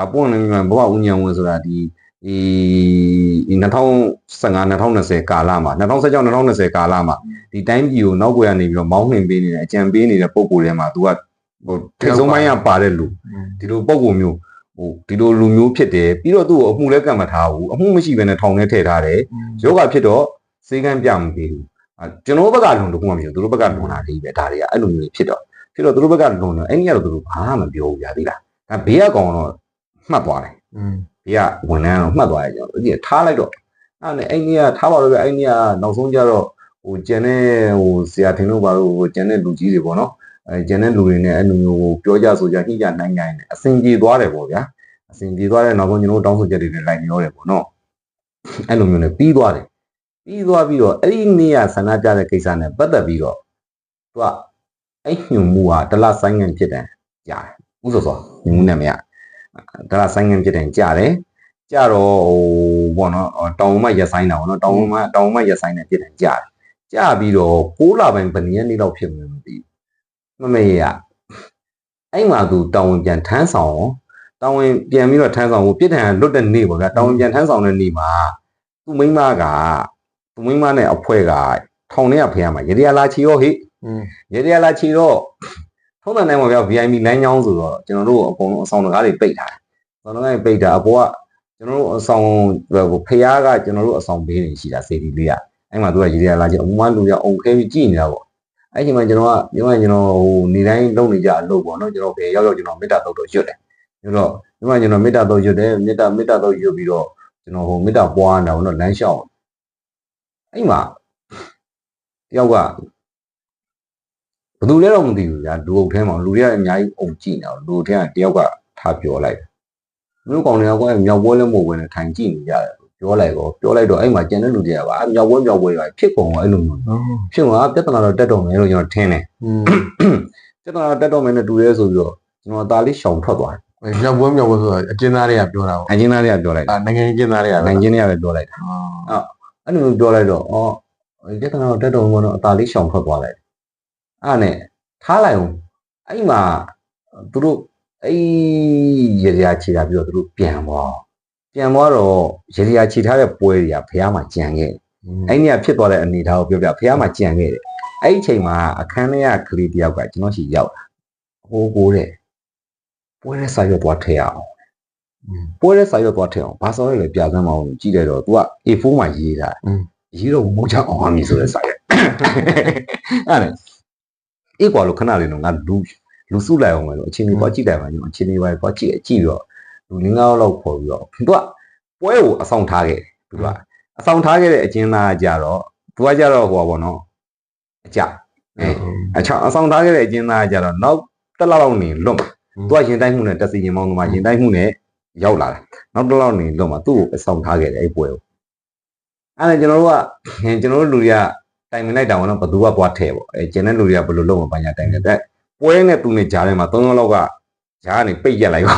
ဒါပွင့်နေမှဘဝဦးညံဝင်ဆိုတာဒီဒီ2015 2020ကာလမှာ2016 2020ကာလမှာဒီတိုင်းပြည်ကိုနောက်ွယ်ကနေပြီးတော့မောင်းနှင်ပေးနေတဲ့အကြံပေးနေတဲ့ပုံကိုယ်တွေမှာ तू ကဟိုထိတ်ဆုံးပိုင်းကပါတဲ့လူဒီလိုပုံကိုမျိုးဟိုဒီလိုလူမျိုးဖြစ်တယ်ပြီးတော့သူ့ကိုအမှုလည်းကံမထားဘူးအမှုမရှိဘဲနဲ့ထောင်ထဲထည့်ထားတယ်ယောဂဖြစ်တော့စေကန်းပြမပေးဘူးအဲကျွန်တော်ဘက်ကလုံတခုမှမရှိဘူးသူတို့ဘက်ကလုံတာလေးပဲဒါတွေကအဲ့လိုမျိုးဖြစ်တော့ဖြစ်တော့သူတို့ဘက်ကလုံတော့အဲ့ဒီကတော့သူတို့ဘာမှမပြောဘူးဗျာသိလားဒါဘေးကကောင်တော့ မှတ်သွားတယ်ဘေးကဝန်ထမ်းတော့မှတ်သွားတယ်ကျွန်တော်ဒီထားလိုက်တော့အဲ့နဲ့အဲ့ဒီကထားပါတော့ဗျအဲ့ဒီကနောက်ဆုံးကြတော့ဟိုကျန်တဲ့ဟိုဆရာထင်လို့ပါတော့ဟိုကျန်တဲ့လူကြီးတွေပေါ့နော်အဲကျန်တဲ့လူတွေနဲ့အဲ့လိုမျိုးပြောကြဆိုကြညှိကြနိုင်နိုင်တယ်အဆင်ပြေသွားတယ်ပေါ့ဗျာအဆင်ပြေသွားတဲ့နောက်ဆုံးကျွန်တော်တို့တောင်းဆိုချက်တွေနဲ့လိုက်မျောတယ်ပေါ့နော်အဲ့လိုမျိုးနဲ့ပြီးသွားတယ်ပြီးသွားပြီးတော့အဲ့ဒီနေ့ကဆန္ဒပြတဲ့ကိစ္စနဲ့ပတ်သက်ပြီးတော့သူကအဲ့ညွန်မှုကတလဆိုင်ငံဖြစ်တယ်ကြားတယ်ဥဆိုဆိုညွန်မှုနဲ့မရ တလဆိုင်ငံဖြစ်တယ်ကြားတယ်ကြတော့ဟိုဘောနော်တောင်မရက်ဆိုင်တာပေါ့နော်တောင်မတောင်မရက်ဆိုင်တယ်ဖြစ်တယ်ကြားတယ်ကြားပြီးတော့6လပိုင်းဗနည်းရက်နေ့လောက်ဖြစ်မှန်းမသိဘူးမမေရအဲ့မှာသူတောင်းဝင်ပြန်ထမ်းဆောင်ရောတောင်းဝင်ပြန်ပြီးတော့ထမ်းဆောင်ဖို့ပြစ်ဒဏ်လွတ်တဲ့နေ့ပေါ့ဗျာတောင်းဝင်ပြန်ထမ်းဆောင်တဲ့နေ့မှာသူ့မိန်းမကသူ့မိန်းမနဲ့အဖွဲကထောင်ထဲကဖျက်မှာရေရလာချီရောဟိရေရလာချီတော့ ထုံးတဲ့နိုင်မှာဗျာ VIP လမ်းကြောင်းဆိုတော့ကျွန်တော်တို့အကုန်လုံးအဆောင်တကားတွေပိတ်ထားတယ်အဆောင်တကားတွေပိတ်တာအပေါ်ကကျွန်တော်တို့အဆောင်ဖျားကကျွန်တော်တို့အဆောင်ဘေးနေရှိတာစေတီလေးကအဲ့မှာသူကရေရလာချီအမမလူရအောင်ခဲပြီးကြည်နေတာပေါ့အဲ့ဒီမှာကျွန်တော်ကပြောရင်ကျွန်တော်ဟိုနေတိုင်းလုပ်နေကြအလုပ်ပေါ့နော်ကျွန်တော်ပဲရောက်ရောက်ကျွန်တော်မေတ္တာတုတ်တော့ရွတ်တယ်ပြီးတော့ဒီမှာကျွန်တော်မေတ္တာတုတ်ရွတ်တယ်မေတ္တာမေတ္တာတုတ်ရွတ်ပြီးတော့ကျွန်တော်ဟိုမေတ္တာပွားနေတာပေါ့နော်လမ်းလျှောက်အဲ့မှာတယောက်က ဘယ်သူလဲတော့မသိဘူးညာလူအုပ်ထဲမှာလူတွေကအများကြီးအုံကြည့်နေတာလူထဲကတယောက်ကထားပြောလိုက်တယ်လူကောင်တွေကကမြောက်ပွဲလည်းမဟုတ်ဘဲနဲ့ထိုင်ကြည့်နေကြတယ်ပြောလိုက်တော့ပြောလိုက်တော့အဲ့မှာကျန်တဲ့လူတွေကပါမြောက်ပွဲမြောက်ပွဲကဖြစ်ကုန်တော့အဲ့လိုမျိုးဖြစ်မှာပြဿနာတော့တက်တော့မယ်လို့ကျွန်တော်ထင်တယ်ပြဿနာတော့တက်တော့မယ်နဲ့တူရဲဆိုပြီးတော့ကျွန်တော်အသားလေးရှောင်ထွက်သွားတယ်မြောက်ပွဲမြောက်ပွဲဆိုတာအကျဉ်းသားတွေကပြောတာပေါ့အချင်းသားတွေကပြောလိုက်တာအာနိုင်ငံရေးအကျဉ်းသားတွေကနိုင်ချင်းတွေကပဲပြောလိုက်တာအဲ့လိုမျိုးပြောလိုက်တော့အော်ပြဿနာတော့တက်တော့မယ်တော့အသားလေးရှောင်ထွက်သွားလိုက် အဲ့နဲ့ထားလိုက်အောင်အဲ့မှာသူတို့အဲ့ရေရာခြေတာပြီးတော့သူတို့ပြန်သွားပြန်သွားတော့ရေရာခြေထားတဲ့ပွဲတွေကဖះမှာကြံခဲ့အဲ့ဒီကဖြစ်သွားတဲ့အနေအထားကိုပြောပြဖះမှာကြံခဲ့တယ်အဲ့ဒီအချိန်မှာအခန်းထဲကကလေးတယောက်ကကျွန်တော်ရှိရောက်လာဟိုကိုတဲ့ပွဲတဲ့စာရွက်သွားထည့်ရအောင်ပွဲတဲ့စာရွက်သွားထည့်အောင်ဘာစောရလဲပြစမ်းမအောင်ကြည့်လိုက်တော့ तू က A4 မှာရေးတာရေးတော့မုန်းချအောင်အမည်ဆိုတဲ့စာရွက်အဲ့ဒါ အေးကွာလို့ခဏလေးတော့ငါလူလူစုလိုက်အောင်မယ်လို့အချင်းကြီးသွားကြည့်လိုက်ပါကျွန်တော်အချင်းကြီးပါသွားကြည့်ကြည့်တော့လူငင်းငါးလောက်ခေါ်ပြီးတော့ तू ကပွဲကိုအဆောင်ထားခဲ့သူကအဆောင်ထားခဲ့တဲ့အချင်းသားကြတော့ तू ကကြတော့ဟိုပါဘောနော်အကြအဲအချောင်းအဆောင်ထားခဲ့တဲ့အချင်းသားကြတော့နောက်တစ်လောက်လောက်နေလွတ်မှာသူကရင်တိုက်မှုနဲ့တက်စီရင်မောင်းသမားရင်တိုက်မှုနဲ့ရောက်လာတာနောက်တစ်လောက်နေတော့မှသူ့ကိုအဆောင်ထားခဲ့တယ်အဲ့ပွဲကိုအဲ့ဒါကျွန်တော်တို့ကကျွန်တော်တို့လူတွေက တိုင်မင်လိုက်တာကတော့ဘသူကပွားထဲပေါ့အဲကျန်တဲ့လူတွေကဘယ်လိုလုပ်မှဘာညာတိုင်တယ်တဲ့ပွဲနဲ့သူနဲ့ကြားထဲမှာသုံးယောက်လောက်ကဂျားကနေပိတ်ရက်လိုက်ပါ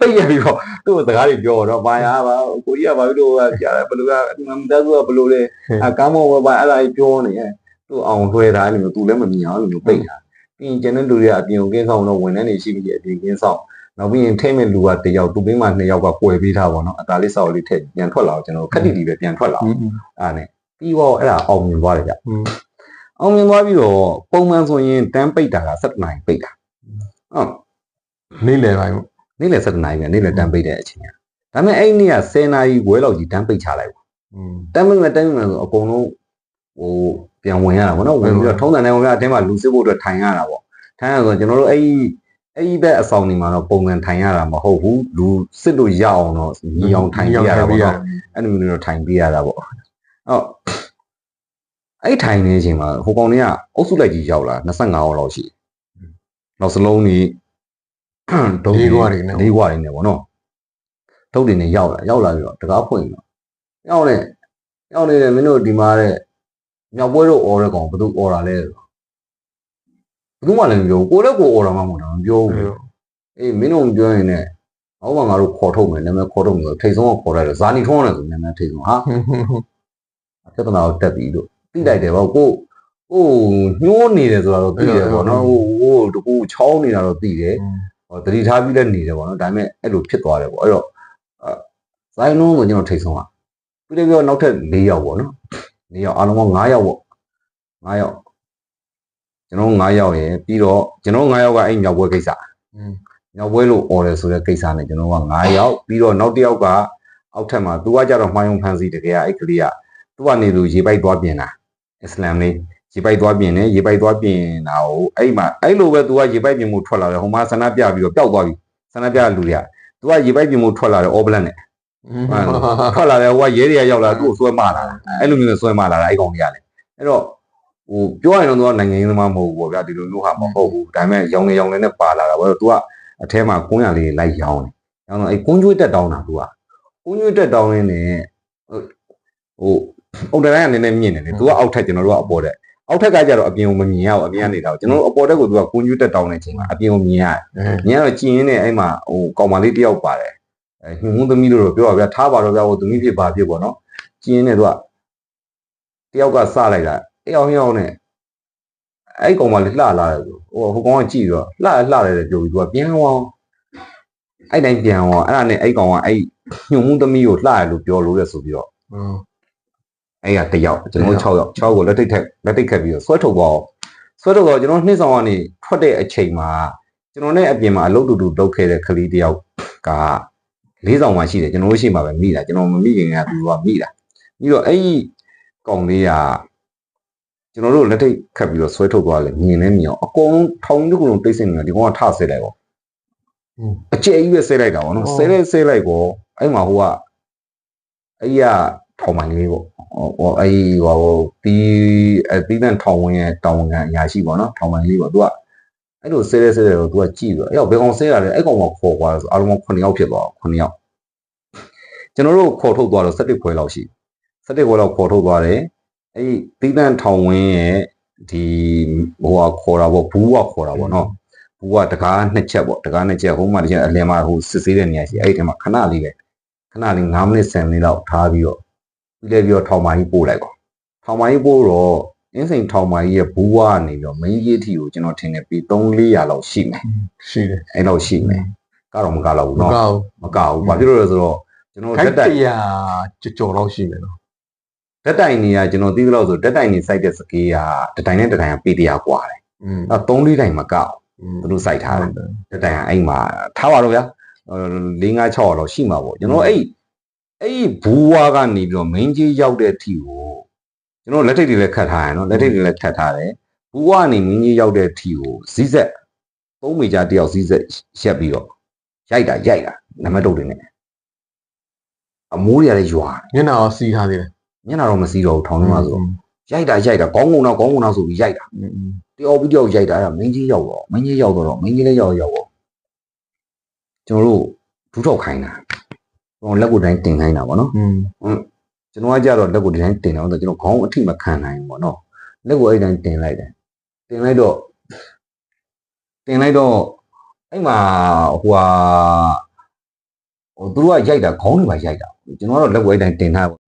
ပိတ်ရက်ပြီးတော့သူ့ကိုစကားတွေပြောတော့ဘာရပါကိုကြီးကဘာလို့လဲကြားတယ်ဘယ်လိုကမတတ်ဘူးကဘယ်လိုလဲအကားမောဘာအဲ့ဒါကြီးပြောနေတယ်သူ့အောင်လွှဲတာအဲ့လိုမျိုးသူလည်းမမြင်အောင်အဲ့လိုမျိုးပိတ်တာပြီးရင်ကျန်တဲ့လူတွေကအပြင်ကိုကင်းဆောင်တော့ဝန်ထမ်းတွေရှိပြီးအပြင်ကင်းဆောင်နောက်ပြီးရင်ထိမဲ့လူကတယောက်သူ့ဘင်းမှာနှစ်ယောက်ကကွယ်ပေးထားပါတော့အသားလေးစောက်လေးထည့်ပြန်ထွက်လာတော့ကျွန်တော်ခက်တီတီပဲပြန်ထွက်လာအဲ့နဲ့ ပြီးတော့အဲ့ဒါအောင်မြင်သွားတယ်ဗျအောင်မြင်သွားပြီးတော့ပုံမှန်ဆိုရင်တန်းပိတ်တာက7နိုင်ပိတ်တာဟုတ်နေ့လယ်ပိုင်းပေါ့နေ့လယ်7နိုင်ပဲနေ့လယ်တန်းပိတ်တဲ့အချိန်ကဒါပေမဲ့အဲ့ဒီနေ့က10နာရီခွဲလောက်ကြီးတန်းပိတ်ချလိုက်ဘူးတန်းပိတ်မဲ့တန်းပိတ်မဲ့ဆိုအကုန်လုံးဟိုပြန်ဝင်ရတာဗောနော်ဝင်ပြီးတော့ထုံးစံတိုင်းဝင်ရအတင်းမှာလူစစ်ဖို့အတွက်ထိုင်ရတာဗောထိုင်ရဆိုကျွန်တော်တို့အဲ့ဒီအဲ့ဒီဘက်အဆောင်နေမှာတော့ပုံစံထိုင်ရတာမဟုတ်ဘူးလူစစ်လို့ရအောင်တော့ညီအောင်ထိုင်ပြရတာဗောနော်အဲ့လိုမျိုးတော့ထိုင်ပြရတာဗော ဟုတ်အဲ့ထိုင်နေချိန်မှာဟိုကောင်တွေကအုပ်စုလိုက်ကြီးရောက်လာ25ယောက်လောက်ရှိနောက်စလုံးကြီးဒုံလေးကွာတွေနဲ့လေးကွာတွေနဲ့ဗောနော်ထုတ်တွေနဲ့ရောက်လာရောက်လာပြီးတော့တကားဖွင့်တော့ရောက်နေရောက်နေတယ်မင်းတို့ဒီမှာတဲ့မြောက်ပွဲတို့អော်တဲ့ကောင်ဘယ်သူអော်တာလဲဘယ်သူမှလည်းမပြောဘူးကိုလည်းကိုអော်တာမှမဟုတ်တာမပြောဘူးအေးမင်းတို့မပြောရင်လည်းဟောမှာငါတို့ခေါ်ထုတ်မယ်နာမည်ခေါ်ထုတ်မယ်ဆိုထိတ်ဆုံးကခေါ်ရတယ်ဇာနီထုံးရတယ်ဆိုနာမည်ထိတ်ဆုံးဟာ ပြဿနာကိုတက်ပြီးလို့သိလိုက်တယ်ပေါ့ကိုဟိုညှိုးနေတယ်ဆိုတာတော့သိတယ်ပေါ့နော်ဟိုဟိုတကူချောင်းနေတာတော့သိတယ်ဟောတတိထားပြီးလည်းနေတယ်ပေါ့နော်ဒါပေမဲ့အဲ့လိုဖြစ်သွားတယ်ပေါ့အဲ့တော့ဇိုင်းလုံးကိုကျွန်တော်ထိတ်ဆုံးอ่ะပြီးတော့ပြောနောက်ထပ်၄ယောက်ပေါ့နော်၄ယောက်အားလုံးက9ယောက်ပေါ့9ယောက်ကျွန်တော်9ယောက်ရယ်ပြီးတော့ကျွန်တော်9ယောက်ကအဲ့မြောက်ဘွဲကိစ္စမြောက်ဘွဲလို့ order ဆိုတဲ့ကိစ္စနဲ့ကျွန်တော်က9ယောက်ပြီးတော့နောက်တစ်ယောက်ကအောက်ထပ်မှာသူကကြတော့မှားယုံဖန်စီတကယ်အဲ့ကလေးက သူကနေလို့ရေပိုက်သွားပြင်တာအစ္စလာမ်လေးရေပိုက်သွားပြင်တယ်ရေပိုက်သွားပြင်တာကိုအဲ့မှာအဲ့လိုပဲသူကရေပိုက်ပြင်မှုထွက်လာတယ်ဟိုမှာဆန္ဒပြပြီးတော့ပျောက်သွားပြီဆန္ဒပြလူတွေကသူကရေပိုက်ပြင်မှုထွက်လာတယ် all black နဲ့ထွက်လာတယ်ဟိုကရဲတွေကရောက်လာသူ့ကိုဆွဲမလာတာအဲ့လိုမျိုးနဲ့ဆွဲမလာတာအဲ့ကောင်ကြီးကလည်းအဲ့တော့ဟိုပြောရရင်တော့သူကနိုင်ငံရေးသမားမဟုတ်ဘူးပေါ့ဗျာဒီလိုမျိုးဟာမဟုတ်ဘူးဒါပေမဲ့ရောင်နေရောင်နေနဲ့ပါလာတာပေါ့သူကအထဲမှာကွန်းရလေးလိုက်ရောင်းတယ်။ရောင်းတော့အဲ့ကွန်းကျွေးတက်တောင်းတာသူကကွန်းကျွေးတက်တောင်းရင်းနဲ့ဟို အုတ်တတိုင်းကနည်းနည်းမြင့်နေတယ်သူကအောက်ထက်ကျွန်တော်တို့ကအပေါ်ထက်အောက်ထက်ကကြတော့အပြင်ကိုမမြင်ရဘူးအပြင်ကနေတော့ကျွန်တော်တို့အပေါ်တက်ကိုသူကကွန်ကျူးတက်တောင်းတဲ့အချိန်မှာအပြင်ကိုမြင်ရတယ်။မြင်ရတော့ကျင်ရင်းနဲ့အဲ့မှာဟိုကောင်မလေးတယောက်ပါတယ်။အဲညှိုးသမီးလို့တော့ပြောပါဗျာထားပါတော့ဗျာဟိုသမီးဖြစ်ပါဖြစ်ပေါ့နော်။ကျင်ရင်းနဲ့သူကတယောက်ကစလိုက်တာအယောင်ယောင်နဲ့အဲ့ကောင်မလေးလှလာတယ်ဆိုဟိုဟိုကောင်ကကြည့်တော့လှလှတယ်ပြောပြီးသူကပြန်ဝေါင်းအဲ့တိုင်းပြန်ဝေါင်းအဲ့ဒါနဲ့အဲ့ကောင်ကအဲ့ညှိုးသမီးကိုလှရလို့ပြောလို့လဲဆိုပြီးတော့ အဲ့ကတယောက်ကျွန်တော်6ယောက်6ကိုလက်ထိတ်ထက်လက်ထိတ်ခတ်ပြီးတော့ဆွဲထုတ်သွားအောင်ဆွဲထုတ်တော့ကျွန်တော်နှစ်ဆောင်ကနေထွက်တဲ့အချိန်မှာကျွန်တော်နဲ့အပြင်မှာအလုပ်တူတူလုပ်ခဲ့တဲ့ကလေးတယောက်ကလေးဆောင်မှရှိတယ်ကျွန်တော်တို့ရှိမှပဲမိတာကျွန်တော်မမိခင်ကသူကမိတာပြီးတော့အဲ့ဒီကောင်လေးကကျွန်တော်တို့လက်ထိတ်ခတ်ပြီးတော့ဆွဲထုတ်သွားတယ်မြင်လဲမြင်အောင်အကုန်လုံးထောင်တစ်ခုလုံးတိတ်ဆိတ်နေတယ်ဒီကောင်ကထဆဲလိုက်ပေါ့အကျဲကြီးပဲဆဲလိုက်တာဗောနော်အော်ဆဲလဲဆဲလိုက်ကောအဲ့မှာဟိုကအဲ့ရ ထောင်မိုင်လေးပေါ့ဟိုဟိုအဲ့ဟိုဟိုတီးအတီးတန်ထောင်ဝင်ရဲ့တောင်ဝင်ကအရာရှိပေါ့နော်ထောင်မိုင်လေးပေါ့သူကအဲ့လိုဆဲလဲဆဲလဲတော့သူကကြည့်ပြီးတော့အဲ့တော့ဘယ်ကောင်ဆဲတာလဲအဲ့ကောင်ကခေါ်သွားတယ်ဆိုအားလုံးပေါင်း9ယောက်ဖြစ်သွား9ယောက်ကျွန်တော်တို့ခေါ်ထုတ်သွားတော့17ခွဲလောက်ရှိ17ခွဲလောက်ခေါ်ထုတ်သွားတယ်အဲ့တီးတန်ထောင်ဝင်ရဲ့ဒီဟိုကခေါ်တာပေါ့ဘူးကခေါ်တာပေါ့နော်ဘူးကတကားနှစ်ချက်ပေါ့တကားနှစ်ချက်ဟိုမှာတစ်ချက်အလယ်မှာဟိုစစ်ဆေးတဲ့နေရာရှိအဲ့ဒီထဲမှာခဏလေးပဲခဏလေး9မိနစ်10မိနစ်လောက်ထားပြီးတော့ ပြီးလဲပြီးတော့ထောင်မာကြီးပို့လိုက်ပါထောင်မာကြီးပို့တော့အင်းစိန်ထောင်မာကြီးရဲ့ဘူးကနေပြီးတော့ main ကြီးထီကိုကျွန်တော်ထင်တယ်ပြီး3 400လောက်ရှိမယ် ရှိတယ် အဲ့လောက်ရှိမယ်ကတော့မကတော့ဘူး မ เนาะ ကောက် မကဘူးဘာဖြစ်လို့လဲဆိုတော့ကျွန်တော် ခို ဓာ က် တ်တိုင် တရားကြော်တော့ရှိမယ်နော် ဓာတ်တိုင်နေရကျွန်တော်သိသလောက်ဆိုဓာတ်တိုင်နေစိုက်တဲ့စကေးကတတိုင်နဲ့တတိုင်ကပေတရာกว่าတယ် อืม အဲ့3 4တိုင်မကောက် อืม သူတို့စိုက်ထားတယ် တက်တိုင်ကအဲ့မှာထားပါတော့ဗျာ၄၅6တော့ရှိမှာပေါ့ကျွန်တော်အဲ့ အဲ့ဒီဘူဝါကနေပြီးတော့မင်းကြီးရောက်တဲ့အထိကိုကျွန်တော်လက်ထိတ်တွေလည်းခတ်ထားရနော်လက်ထိတ်တွေလည်းခတ်ထားတယ်ဘူဝါကနေမင်းကြီးရောက်တဲ့အထိကိုဇီးဆက်သုံးမိကြတယောက်ဇီးဆက်ရက်ပြီးတော့ရိုက်တာရိုက်တာနမတုတ်တွေနဲ့အမိုးတွေကလည်းရွာမျက်နှာတော့စီးထားသေးတယ်မျက်နှာတော့မစီးတော့ဘူးထောင်ထဲမှာဆိုတော့ရိုက်တာရိုက်တာကောင်းကုံတော့ကောင်းကုံတော့ဆိုပြီးရိုက်တာတယောက်ပြီးတယောက်ရိုက်တာအဲ့ဒါမင်းကြီးရောက်တော့မင်းကြီးရောက်တော့မင်းကြီးလည်းရောက်ရောက်တော့ကျွန်တော်တို့ဒူးထောက်ခိုင်းတာ ကျွန်တော်လက်ကိုတိုင်းတင်ခိုင်းတာပေါ့နော်อืมကျွန်တော်ကကြတော့လက်ကိုဒီတိုင်းတင်တော့ကျွန်တော်ခေါင်းအထိမခံနိုင်ဘူးပေါ့နော်လက်ကိုအဲ့တိုင်းတင်လိုက်တယ်တင်လိုက်တော့တင်လိုက်တော့အဲ့မှာဟိုဟာဟိုသူတို့ကရိုက်တာခေါင်းတွေပါရိုက်တာကျွန်တော်ကတော့လက်ကိုအဲ့တိုင်းတင်ထားပေါ့